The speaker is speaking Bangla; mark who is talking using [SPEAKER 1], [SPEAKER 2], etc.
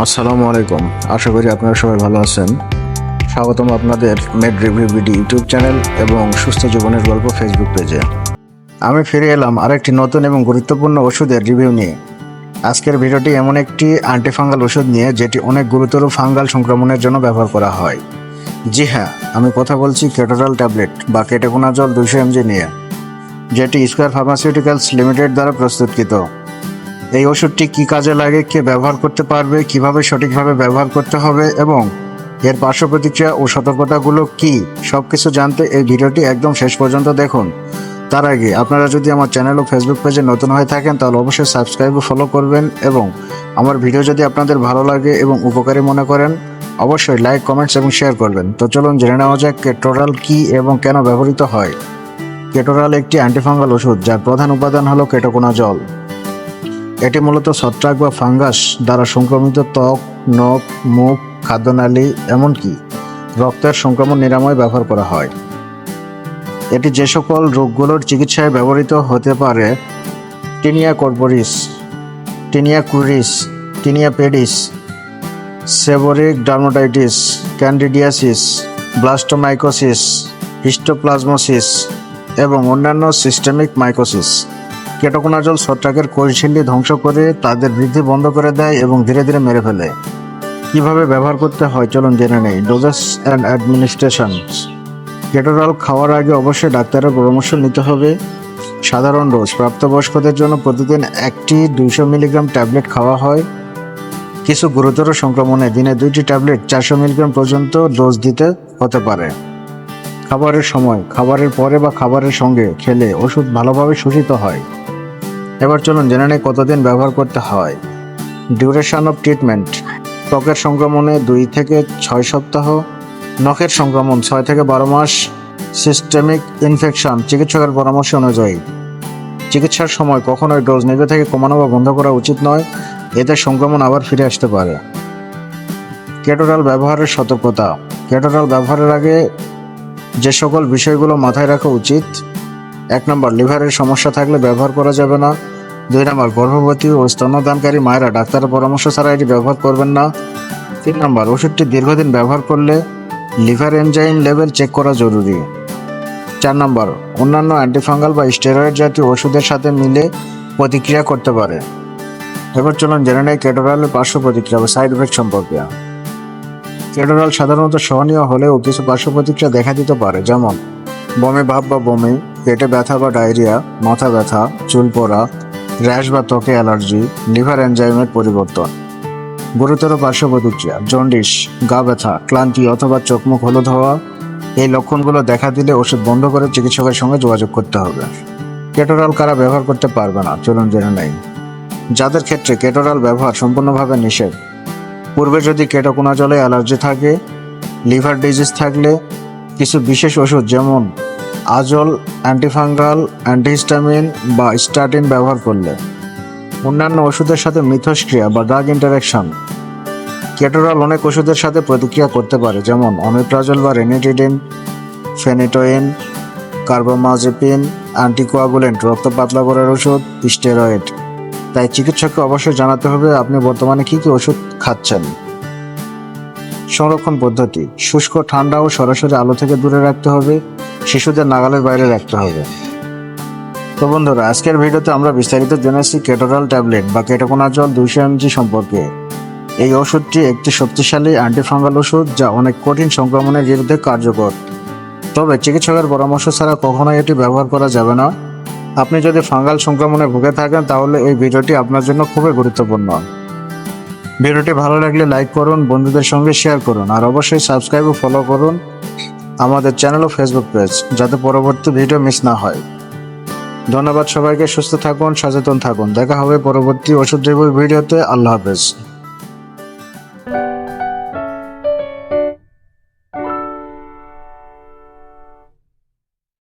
[SPEAKER 1] আসসালামু আলাইকুম। আশা করি আপনারা সবাই ভালো আছেন। স্বাগতম আপনাদের med review BD YouTube channel এবং সুস্থ জীবনের গল্প ফেসবুক পেজে আমি ফিরে এলাম আরেকটি নতুন এবং গুরুত্বপূর্ণ ওষুধের রিভিউ নিয়ে। আজকের ভিডিওটি এমন একটি অ্যান্টিফাঙ্গাল ওষুধ নিয়ে, যেটি অনেক গুরুতর ফাঙ্গাল সংক্রমণের জন্য ব্যবহার করা হয়। জি হ্যাঁ আমি কথা বলছি কেটোরাল ট্যাবলেট বা কেটেকোনাজল দুশো এমজি নিয়ে, যেটি স্কোয়ার ফার্মাসিউটিক্যালস লিমিটেড দ্বারা প্রস্তুতকৃত। এই ওষুধটি কি কাজে লাগে, কে ব্যবহার করতে পারবে, কীভাবে সঠিকভাবে ব্যবহার করতে হবে এবং এর পার্শ্ব প্রতিক্রিয়া ও সতর্কতাগুলো কি সব কিছু জানতে এই ভিডিওটি একদম শেষ পর্যন্ত দেখুন। তার আগে, আপনারা যদি আমার চ্যানেল ও ফেসবুক পেজে নতুন হয়ে থাকেন, তাহলে অবশ্যই সাবস্ক্রাইব ও ফলো করবেন এবং আমার ভিডিও যদি আপনাদের ভালো লাগে এবং উপকারী মনে করেন, অবশ্যই লাইক কমেন্টস এবং শেয়ার করবেন। তো চলুন জেনে নেওয়া যাক কেটোরাল কি এবং কেন ব্যবহৃত হয়। কেটোরাল একটি অ্যান্টিফাঙ্গাল ওষুধ, যার প্রধান উপাদান হলো কেটোকোনা জল এটি মূলত ছত্রাক বা ফাঙ্গাস দ্বারা সংক্রমিত ত্বক, নখ, মুখ, খাদ্যনালী, এমনকি রক্তের সংক্রমণ নিরাময় ব্যবহার করা হয়। এটি যে সকল রোগগুলোর চিকিৎসায় ব্যবহৃত হতে পারে, tinea corporis, tinea cruris tinea pedis seborrhoeic dermatitis candidiasis, blastomycosis, histoplasmosis এবং অন্যান্য সিস্টেমিক মাইকোসিস। কেটোকোনাজল ছত্রাকের কোষঝিল্লি ধ্বংস করে তাদের বৃদ্ধি বন্ধ করে দেয় এবং ধীরে ধীরে মেরে ফেলে। কীভাবে ব্যবহার করতে হয় চলুন জেনে নেই। Doses and administration. কেটোরাল খাওয়ার আগে অবশ্যই ডাক্তারের পরামর্শ নিতে হবে। সাধারণ ডোজ। প্রাপ্তবয়স্কদের জন্য প্রতিদিন একটি দুইশো মিলিগ্রাম ট্যাবলেট খাওয়া হয়। কিছু গুরুতর সংক্রমণে দিনে দুইটি ট্যাবলেট চারশো মিলিগ্রাম পর্যন্ত ডোজ দিতে হতে পারে। খাবারের সময়, খাবারের পরে বা খাবারের সঙ্গে খেলে ওষুধ ভালোভাবে শোষিত হয়। এবার চলুন জেনে নেই কতদিন ব্যবহার করতে হয়। ডিউরেশন অফ ট্রিটমেন্ট ত্বকের সংক্রমণে দুই থেকে ছয় সপ্তাহ, নখের সংক্রমণ ছয় থেকে বারো মাস সিস্টেমিক ইনফেকশন চিকিৎসকের পরামর্শ অনুযায়ী। চিকিৎসার সময় কখনোই ডোজ নিজে থেকে কমানো বা বন্ধ করা উচিত নয়, এতে সংক্রমণ আবার ফিরে আসতে পারে। কেটোরাল ব্যবহারের সতর্কতা। কেটোরাল ব্যবহারের আগে যে সকল বিষয়গুলো মাথায় রাখা উচিত, এক নম্বর, লিভারের সমস্যা থাকলে ব্যবহার করা যাবে না। দুই নম্বর, গর্ভবতী ও স্তন্যদানকারী মায়েরা ডাক্তারের পরামর্শ ছাড়া এটি ব্যবহার করবেন না। তিন নম্বর, ওষুধটি দীর্ঘদিন ব্যবহার করলে লিভার এনজাইম লেভেল চেক করা জরুরি। চার নম্বর, অন্যান্য অ্যান্টিফাঙ্গাল বা স্টেরয়েড জাতীয় ওষুধের সাথে মিলে প্রতিক্রিয়া করতে পারে। এবার চলুন জেনে নেই কেটোরালের পার্শ্ব প্রতিক্রিয়া বা সাইড এফেক্ট সম্পর্কে। কেটোরাল সাধারণত সহনীয় হলেও কিছু পার্শ্ব প্রতিক্রিয়া দেখা দিতে পারে, যেমন বমি ভাব বা বমি, পেটে ব্যথা বা ডায়রিয়া, মাথা ব্যথা, চুল পড়া র্যাশ বা ত্বকে অ্যালার্জি, লিভার এনজাইমের পরিবর্তন, গুরুতর পার্শ্ব প্রতিক্রিয়া জন্ডিস, গা ব্যথা, ক্লান্তি অথবা চোখমুখ হলুদ হওয়া, এই লক্ষণগুলো দেখা দিলে ওষুধ বন্ধ করে চিকিৎসকের সঙ্গে যোগাযোগ করতে হবে। কেটোরাল কারা ব্যবহার করতে পারবে না, চলুন জেনে নেই। যাদের ক্ষেত্রে কেটোরাল ব্যবহার সম্পূর্ণভাবে নিষেধ। পূর্বে যদি কেটোকোনা জলে অ্যালার্জি থাকে, লিভার ডিজিজ থাকলে কিছু বিশেষ ওষুধ যেমন আজল, অ্যান্টিফাঙ্গাল, অ্যান্টিহিস্টামিন বা স্টাটিন ব্যবহার করলে। অন্যান্য ওষুধের সাথে মিথস্ক্রিয়া বা ড্রাগ ইন্টারাকশন কেটোরাল অনেক ওষুধের সাথে প্রতিক্রিয়া করতে পারে, যেমন অমিপ্রাজল বা রেনিটিডিন, ফেনিটোইন কার্বোমাজেপিন অ্যান্টিকোয়াগুলেন্ট, রক্ত পাতলা করার ওষুধ, স্টেরয়েড। তাই চিকিৎসককে অবশ্যই জানাতে হবে আপনি বর্তমানে কি কি ওষুধ খাচ্ছেন। সংরক্ষণ পদ্ধতি, শুষ্ক, ঠান্ডা ও সরাসরি আলো থেকে দূরে রাখতে হবে। শিশুদের নাগালের বাইরে রাখতে হবে। তো বন্ধুরা, আজকের ভিডিওতে আমরা বিস্তারিত জেনেছি কেটোরাল ট্যাবলেট বা কেটোকোনাজল দুইশো এমজি সম্পর্কে। এই ওষুধটি একটি শক্তিশালী অ্যান্টিফাঙ্গাল ওষুধ যা অনেক কঠিন সংক্রমণের বিরুদ্ধে কার্যকর। তবে চিকিৎসকের পরামর্শ ছাড়া কখনোই এটি ব্যবহার করা যাবে না। আপনি যদি ফাঙ্গাল সংক্রমণে ভুগে থাকেন, তাহলে এই ভিডিওটি আপনার জন্য খুবই গুরুত্বপূর্ণ। ভিডিওটি ভালো লাগলে লাইক করুন, বন্ধুদের সঙ্গে শেয়ার করুন, আর অবশ্যই সাবস্ক্রাইব ও ফলো করুন। আমাদের চ্যানেল ও ফেসবুক পেজ যাতে পরবর্তী ভিডিও মিস না হয়। ধন্যবাদ সবাইকে, সুস্থ থাকুন, সচেতন থাকুন। দেখা হবে পরবর্তী ওষুধ দেব ভিডিওতে আল্লাহ হাফেজ।